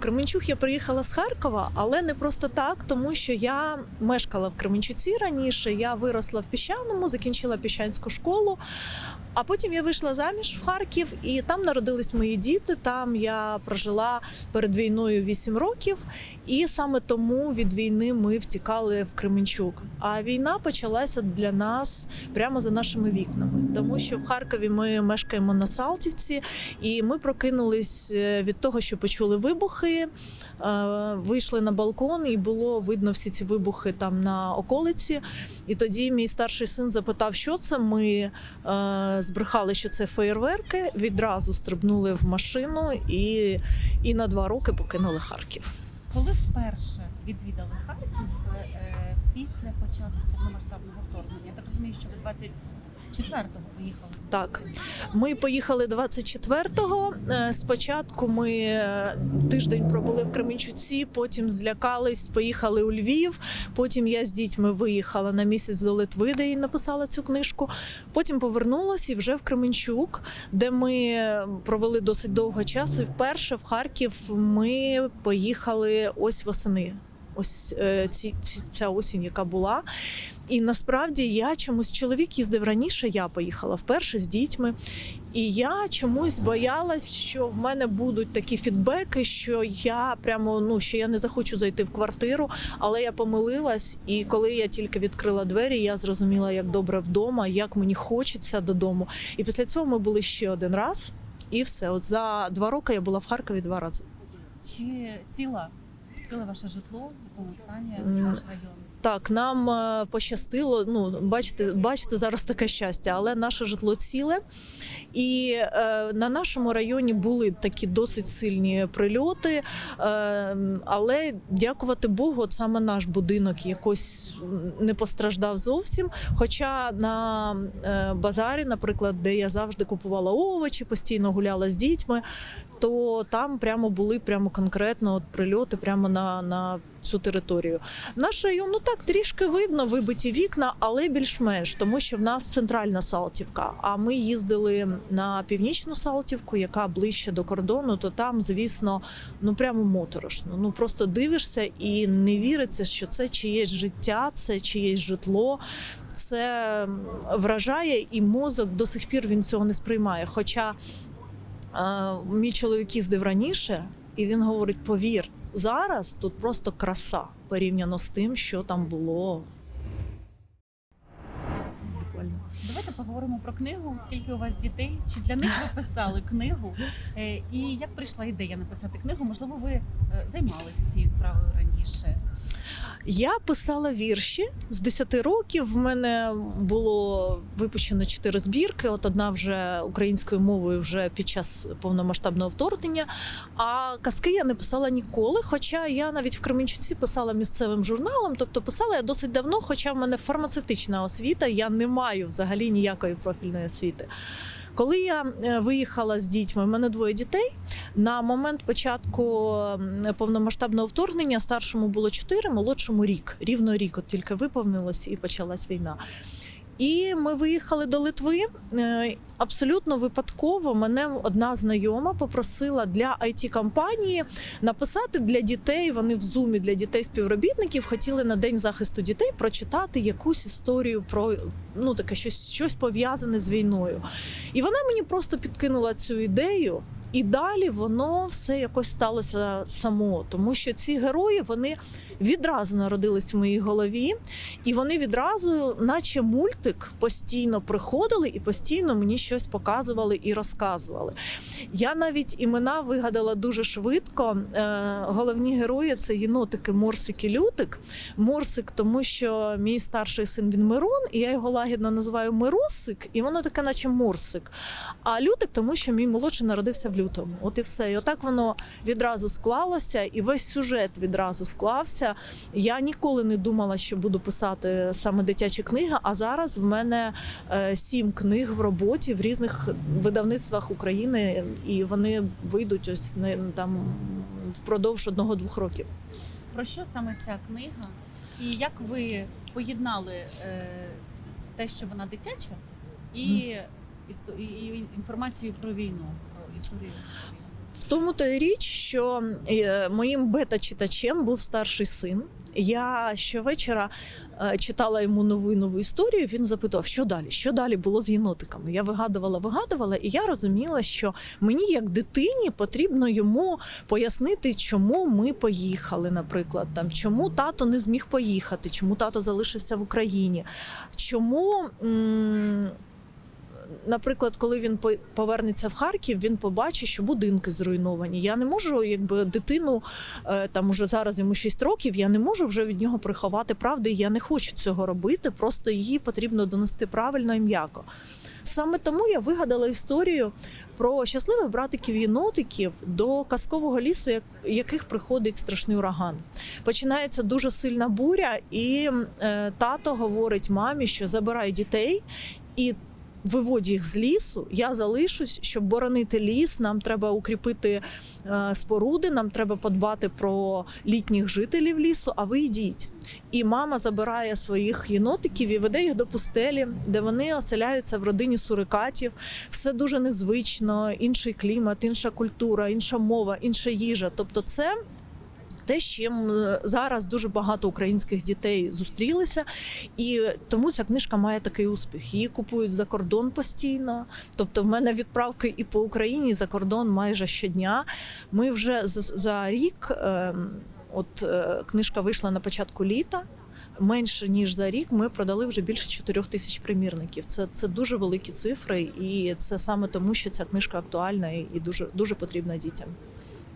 Кременчук я приїхала з Харкова, але не просто так, тому що я мешкала в Кременчуці раніше. Я виросла в піщаному, закінчила піщанську школу. А потім я вийшла заміж в Харків, і там народились мої діти. Там я прожила перед війною 8 років, і саме тому від війни ми втікали в Кременчук. А війна почалася для нас прямо за нашими вікнами, тому що в Харкові ми мешкаємо на Салтівці, і ми прокинулись е, від того, що почули вибухи. е, Вийшли на балкон, і було видно всі ці вибухи там на околиці. І тоді мій старший син запитав, що це. Ми е, збрехали, що це феєрверки. Відразу стрибнули в машину і, і на два роки покинули Харків. Коли вперше відвідали Харків е, е, після початку повномасштабного вторгнення? Я так розумію, що ви 24-го поїхали. Так. Ми поїхали 24-го. Е, Спочатку ми е, тиждень пробули в Кременчуці, потім злякались, поїхали у Львів. Потім я з дітьми виїхала на місяць до Литви, де і написала цю книжку. Потім повернулася і вже в Кременчук, де ми провели досить довго часу. І вперше в Харків ми поїхали ось восени. Ось е, ці, ці, ця осінь, яка була. І насправді я чомусь чоловік їздив раніше. Я поїхала вперше з дітьми, і я чомусь боялась, що в мене будуть такі фідбеки, що я прямо ну що я не захочу зайти в квартиру. Але я помилилась, і коли я тільки відкрила двері, я зрозуміла, як добре вдома, як мені хочеться додому. І після цього ми були ще один раз, і все. От за два роки я була в Харкові два рази. Чи ціла, ціле ваше житло, в якому стані М. ваш район? Так, нам е, пощастило. Ну, бачите, бачите зараз таке щастя, але наше житло ціле. І е, на нашому районі були такі досить сильні прильоти. Е, але дякувати Богу, от саме наш будинок якось не постраждав зовсім. Хоча на е, базарі, наприклад, де я завжди купувала овочі, постійно гуляла з дітьми, то там прямо були прямо конкретно от прильоти прямо на, на цю територію. Наш район, ну так, трішки видно, вибиті вікна, але більш-менш, тому що в нас центральна Салтівка. А ми їздили на північну Салтівку, яка ближче до кордону, то там, звісно, ну прямо моторошно. Ну просто дивишся і не віриться, що це чиєсь життя, це чиєсь житло. Це вражає, і мозок до сих пір він цього не сприймає. Хоча мій чоловік їздив раніше, і він говорить: повір, зараз тут просто краса порівняно з тим, що там було. Давайте поговоримо про книгу. Скільки у вас дітей? Чи для них ви писали книгу? Е, І як прийшла ідея написати книгу? Можливо, ви е, займалися цією справою раніше? Я писала вірші з 10 років. В мене було випущено чотири збірки. От одна вже українською мовою вже під час повномасштабного вторгнення. А казки я не писала ніколи. Хоча я навіть в Кременчуці писала місцевим журналом, тобто писала я досить давно, хоча в мене фармацевтична освіта, я не маю взагалі ніякої профільної освіти. Коли я е, виїхала з дітьми, в мене двоє дітей. На момент початку повномасштабного вторгнення старшому було 4, молодшому рік. Рівно рік, от тільки виповнилось і почалась війна. І ми виїхали до Литви. Е, Абсолютно випадково мене одна знайома попросила для it компанії написати для дітей. Вони в зумі для дітей співробітників хотіли на день захисту дітей прочитати якусь історію про ну таке щось, щось пов'язане з війною. І вона мені просто підкинула цю ідею. І далі воно все якось сталося само, тому що ці герої вони відразу народились в моїй голові, і вони відразу, наче мультик, постійно приходили і постійно мені щось показували і розказували. Я навіть імена вигадала дуже швидко. Е, головні герої це єнотики Морсик і Лютик. Морсик, тому що мій старший син він Мирон, і я його лагідно називаю Миросик, і воно таке, наче Морсик. А Лютик, тому що мій молодший народився в лютому. От і все. І отак воно відразу склалося, і весь сюжет відразу склався. Я ніколи не думала, що буду писати саме дитячі книги. А зараз в мене е, сім книг в роботі в різних видавництвах України, і вони вийдуть ось не там впродовж одного-двох років. Про що саме ця книга? І як ви поєднали е, те, що вона дитяча, і, і інформацію про війну, про тому то й річ, що е, моїм бета-читачем був старший син. Я щовечора е, читала йому нову нову історію. Він запитував, що далі, що далі було з єнотиками. Я вигадувала, вигадувала, і я розуміла, що мені, як дитині, потрібно йому пояснити, чому ми поїхали, наприклад, там чому тато не зміг поїхати, чому тато залишився в Україні, чому. м, Наприклад, коли він повернеться в Харків, він побачить, що будинки зруйновані. Я не можу, якби дитину е, там уже зараз йому 6 років. Я не можу вже від нього приховати правди. Я не хочу цього робити. Просто її потрібно донести правильно і м'яко. Саме тому я вигадала історію про щасливих братиків єнотиків до казкового лісу, як- яких приходить страшний ураган. Починається дуже сильна буря, і е, тато говорить мамі, що забирай дітей і. Виводь їх з лісу, я залишусь, щоб боронити ліс. Нам треба укріпити е, споруди, нам треба подбати про літніх жителів лісу. А ви йдіть. І мама забирає своїх єнотиків і веде їх до пустелі, де вони оселяються в родині сурикатів. Все дуже незвично, інший клімат, інша культура, інша мова, інша їжа. Тобто, це. Те, з чим е, зараз дуже багато українських дітей зустрілися, і тому ця книжка має такий успіх. Її купують за кордон постійно. Тобто, в мене відправки і по Україні, і за кордон майже щодня. Ми вже за рік, ем, от е, книжка вийшла на початку літа. Менше ніж за рік ми продали вже більше 4 тисяч примірників. Це, це дуже великі цифри, і це саме тому, що ця книжка актуальна і і дуже дуже потрібна дітям.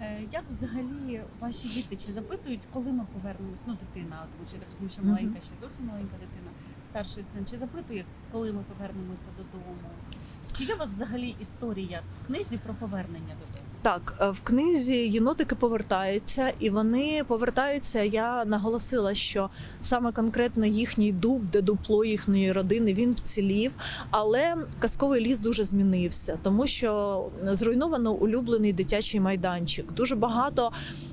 Е, Як взагалі ваші діти чи запитують, коли ми повернемось? Ну, дитина, тому що я так розумію, що маленька ще зовсім маленька дитина, старший син. Чи запитує, коли ми повернемося додому? Чи є у вас взагалі історія в книзі про повернення додому? Так, е, в книзі єнотики повертаються, і вони повертаються. Я наголосила, що саме конкретно їхній дуб, де дупло їхньої родини, він вцілів. Але казковий ліс дуже змінився, тому що зруйновано улюблений дитячий майданчик. Дуже багато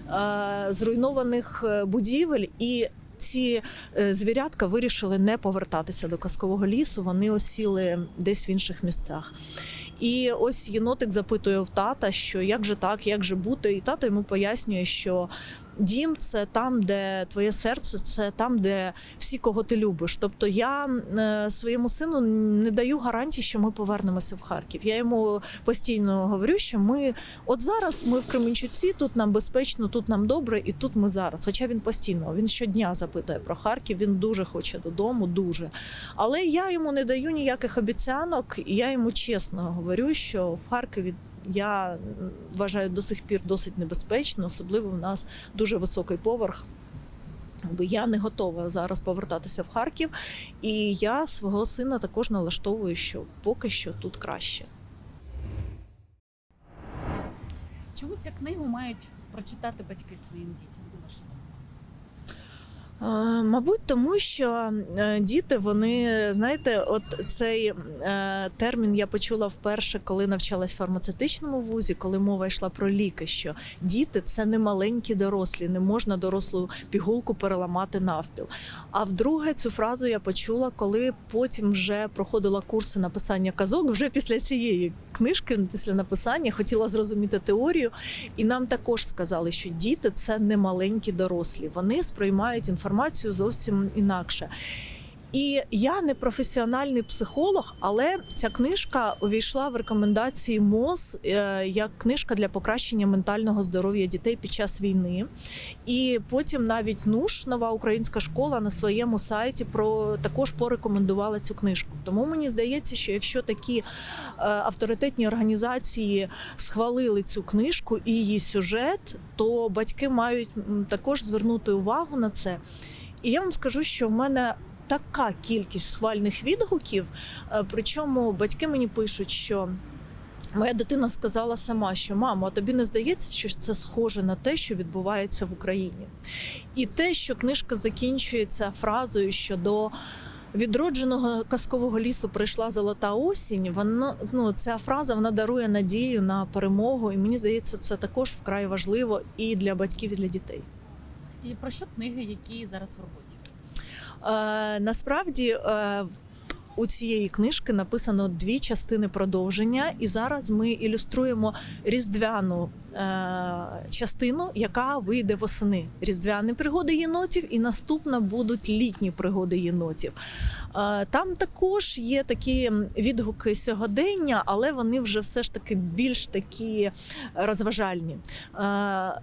е, зруйнованих е, будівель і. Ці е, звірятка вирішили не повертатися до казкового лісу. Вони осіли десь в інших місцях. І ось єнотик запитує в тата, що як же так, як же бути, і тато йому пояснює, що дім це там, де твоє серце, це там, де всі, кого ти любиш. Тобто я е, своєму сину не даю гарантії, що ми повернемося в Харків. Я йому постійно говорю, що ми от зараз ми в Кременчуці, тут нам безпечно, тут нам добре, і тут ми зараз. Хоча він постійно він щодня запитує про Харків. Він дуже хоче додому, дуже. Але я йому не даю ніяких обіцянок, і я йому чесно говорю, що в Харкові. Я вважаю до сих пір досить небезпечно, особливо в нас дуже високий поверх. Я не готова зараз повертатися в Харків, і я свого сина також налаштовую, що поки що тут краще. Чому цю книгу мають прочитати батьки своїм дітям? Е, Мабуть, тому що е, діти, вони знаєте, от цей е, термін я почула вперше, коли навчалась в фармацевтичному вузі, коли мова йшла про ліки. Що діти це не маленькі дорослі, не можна дорослу пігулку переламати навпіл. А вдруге цю фразу я почула, коли потім вже проходила курси написання казок. Вже після цієї книжки, після написання, хотіла зрозуміти теорію, і нам також сказали, що діти це не маленькі дорослі. Вони сприймають інформацію зовсім інакше. І я не професіональний психолог, але ця книжка увійшла в рекомендації МОЗ е, як книжка для покращення ментального здоров'я дітей під час війни. І потім навіть НУШ, нова українська школа, на своєму сайті про також порекомендувала цю книжку. Тому мені здається, що якщо такі е, авторитетні організації схвалили цю книжку і її сюжет, то батьки мають також звернути увагу на це. І я вам скажу, що в мене така кількість схвальних відгуків. е, Причому батьки мені пишуть, що. Моя дитина сказала сама, що мамо, а тобі не здається, що це схоже на те, що відбувається в Україні, і те, що книжка закінчується фразою, що до відродженого казкового лісу прийшла золота осінь. Воно ну ця фраза вона дарує надію на перемогу, і мені здається, це також вкрай важливо і для батьків, і для дітей. І про що книги, які зараз в роботі? Е, насправді. Е, у цієї книжки написано дві частини продовження, і зараз ми ілюструємо різдвяну е, частину, яка вийде восени. Різдвяні пригоди єнотів, і наступна будуть літні пригоди єнотів. Е, Там також є такі відгуки сьогодення, але вони вже все ж таки більш такі розважальні. Е,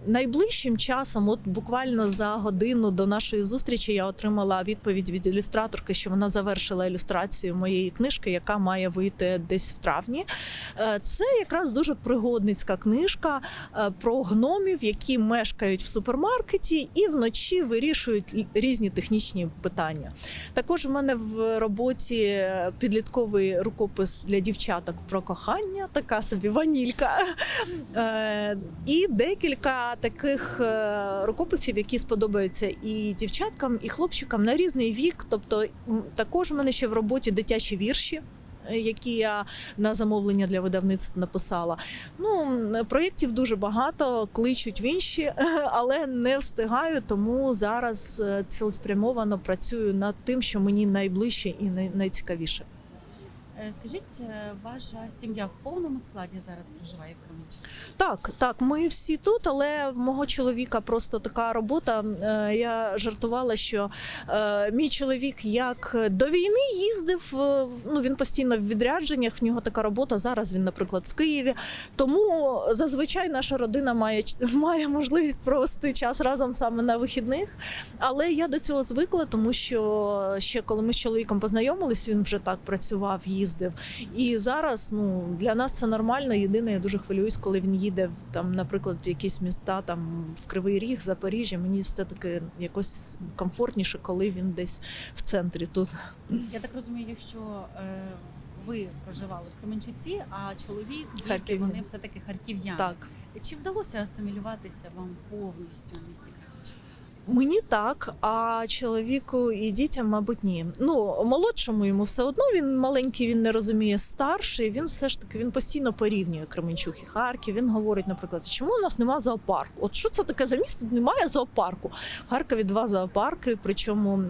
Найближчим часом, от буквально за годину до нашої зустрічі, я отримала відповідь від ілюстраторки, що вона завершила ілюстрацію моєї книжки, яка має вийти десь в травні. Е, Це якраз дуже пригодницька книжка про гномів, які мешкають в супермаркеті і вночі вирішують різні технічні питання. Також в мене в роботі підлітковий рукопис для дівчаток про кохання, така собі ванілька. Е, І декілька таких е, рукописів, які сподобаються і дівчаткам, і хлопчикам на різний вік. Тобто, також у мене ще в роботі дитячі вірші. Е, Які я на замовлення для видавництва написала. Ну проєктів дуже багато, кличуть в інші, але не встигаю. Тому зараз е, цілеспрямовано працюю над тим, що мені найближче і найцікавіше. Е, Скажіть, е, ваша сім'я в повному складі зараз проживає в Кременчуці? Так, так, ми всі тут, але в мого чоловіка просто така робота. Е, Я жартувала, що мій чоловік як до війни їздив. Ну він постійно в відрядженнях. В нього така робота. Зараз він, наприклад, в Києві. Тому зазвичай наша родина має має можливість провести час разом саме на вихідних. Але я до цього звикла, тому що ще коли ми з чоловіком познайомились, він вже так працював, їздив. І зараз ну для нас це нормально. Єдине, я дуже хвилююсь, коли він їде в там, наприклад, в якісь міста там в Кривий Ріг, Запоріжжя. Мені все таки якось комфортніше, коли він десь в центрі тут. Я так розумію, що е, ви проживали в Кременчуці, а чоловік, діти, вони все таки харків'яни. Так. Чи вдалося асимілюватися вам повністю в місті Кременчук? Мені так, а чоловіку і дітям, мабуть, ні. Ну молодшому йому все одно він маленький, він не розуміє старший. Він все ж таки він постійно порівнює Кременчук і Харків. Він говорить, наприклад, чому у нас немає зоопарку? От що це таке за місто? Немає зоопарку. В Харкові два зоопарки. Причому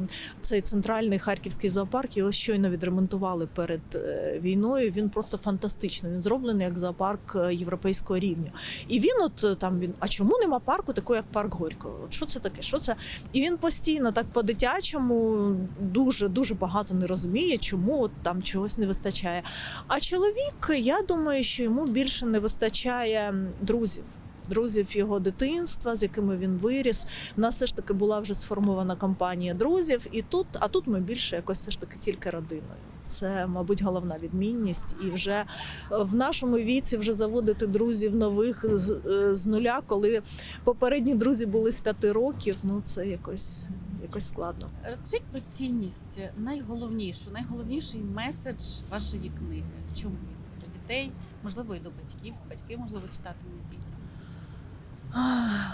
цей центральний харківський зоопарк його щойно відремонтували перед е, війною. Він просто фантастичний. Він зроблений як зоопарк е, європейського рівня. І він, от е, там він, а чому нема парку такого, як парк Горького? От що це таке? Що це? І він постійно так по-дитячому дуже дуже багато не розуміє, чому от там чогось не вистачає. А чоловік, я думаю, що йому більше не вистачає друзів. Друзів його дитинства, з якими він виріс. У нас все ж таки була вже сформована компанія друзів, і тут, а тут ми більше якось все ж таки тільки родиною. Це, мабуть, головна відмінність. І вже е, в нашому віці вже заводити друзів нових з, е, з нуля, коли попередні друзі були з п'яти років. Ну це якось, якось складно. Розкажіть про цінність найголовнішу, найголовніший меседж вашої книги. В чому до дітей, можливо, і до батьків. Батьки, можливо, читатимуть дітям.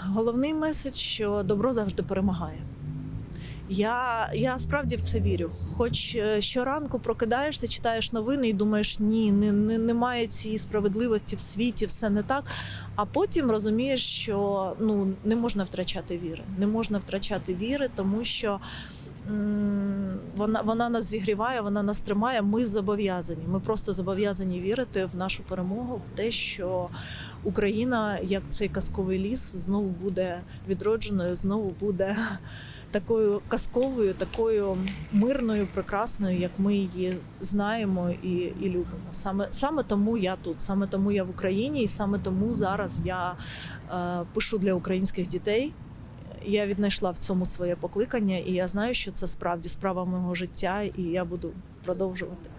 Головний меседж, що добро завжди перемагає. Я, я справді в це вірю. Хоч е, щоранку прокидаєшся, читаєш новини і думаєш, ні, не, не, немає цієї справедливості в світі, все не так. А потім розумієш, що ну, не можна втрачати віри. Не можна втрачати віри, тому що вона, вона нас зігріває, вона нас тримає. Ми зобов'язані. Ми просто зобов'язані вірити в нашу перемогу, в те, що Україна, як цей казковий ліс, знову буде відродженою, знову буде такою казковою, такою мирною, прекрасною, як ми її знаємо і, і любимо. Саме, саме тому я тут, саме тому я в Україні, і саме тому зараз я е, пишу для українських дітей. Я віднайшла в цьому своє покликання, і я знаю, що це справді справа мого життя, і я буду продовжувати.